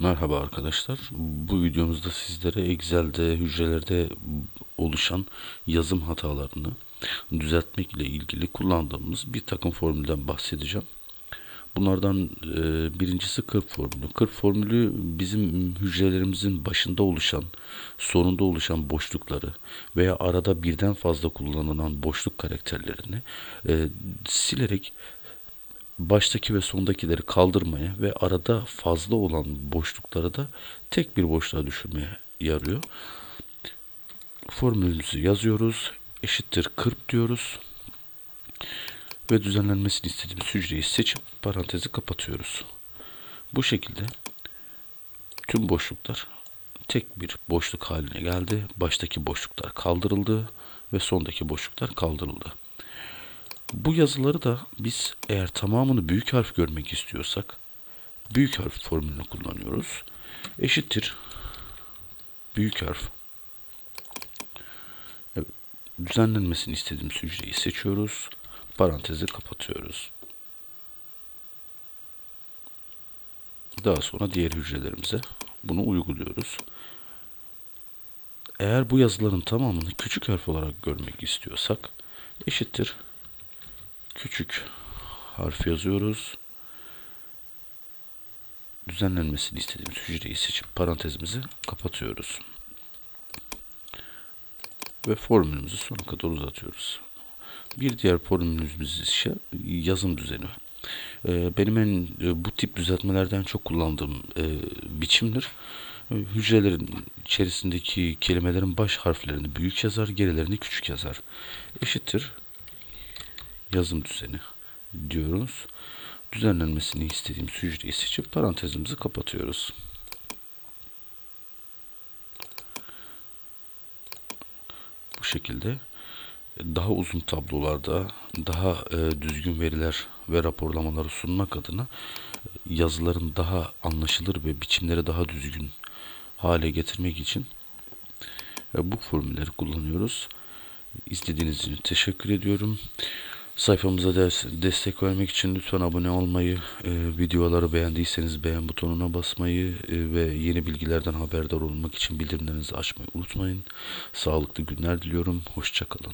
Merhaba arkadaşlar. Bu videomuzda sizlere Excel'de hücrelerde oluşan yazım hatalarını düzeltmek ile ilgili kullandığımız bir takım formülden bahsedeceğim. Bunlardan e, birincisi 40 formülü. 40 formülü bizim hücrelerimizin başında oluşan, sonunda oluşan boşlukları veya arada birden fazla kullanılan boşluk karakterlerini e, silerek baştaki ve sondakileri kaldırmaya ve arada fazla olan boşlukları da tek bir boşluğa düşürmeye yarıyor. Formülümüzü yazıyoruz. Eşittir 40 diyoruz. Ve düzenlenmesini istediğimiz hücreyi seçip parantezi kapatıyoruz. Bu şekilde tüm boşluklar tek bir boşluk haline geldi. Baştaki boşluklar kaldırıldı ve sondaki boşluklar kaldırıldı. Bu yazıları da biz eğer tamamını büyük harf görmek istiyorsak büyük harf formülünü kullanıyoruz. Eşittir büyük harf. Düzenlenmesini istediğimiz hücreyi seçiyoruz. Parantezi kapatıyoruz. Daha sonra diğer hücrelerimize bunu uyguluyoruz. Eğer bu yazıların tamamını küçük harf olarak görmek istiyorsak eşittir küçük harf yazıyoruz. Düzenlenmesini istediğimiz hücreyi seçip parantezimizi kapatıyoruz. Ve formülümüzü sona kadar uzatıyoruz. Bir diğer formülümüz ise yazım düzeni. Ee, benim en e, bu tip düzeltmelerden çok kullandığım e, biçimdir. E, hücrelerin içerisindeki kelimelerin baş harflerini büyük yazar, gerilerini küçük yazar. Eşittir yazım düzeni diyoruz. Düzenlenmesini istediğimiz hücreyi seçip parantezimizi kapatıyoruz. Bu şekilde daha uzun tablolarda daha e, düzgün veriler ve raporlamaları sunmak adına e, yazıların daha anlaşılır ve biçimleri daha düzgün hale getirmek için e, bu formülleri kullanıyoruz. İzlediğiniz için teşekkür ediyorum. Sayfamıza destek vermek için lütfen abone olmayı, e, videoları beğendiyseniz beğen butonuna basmayı e, ve yeni bilgilerden haberdar olmak için bildirimlerinizi açmayı unutmayın. Sağlıklı günler diliyorum. Hoşçakalın.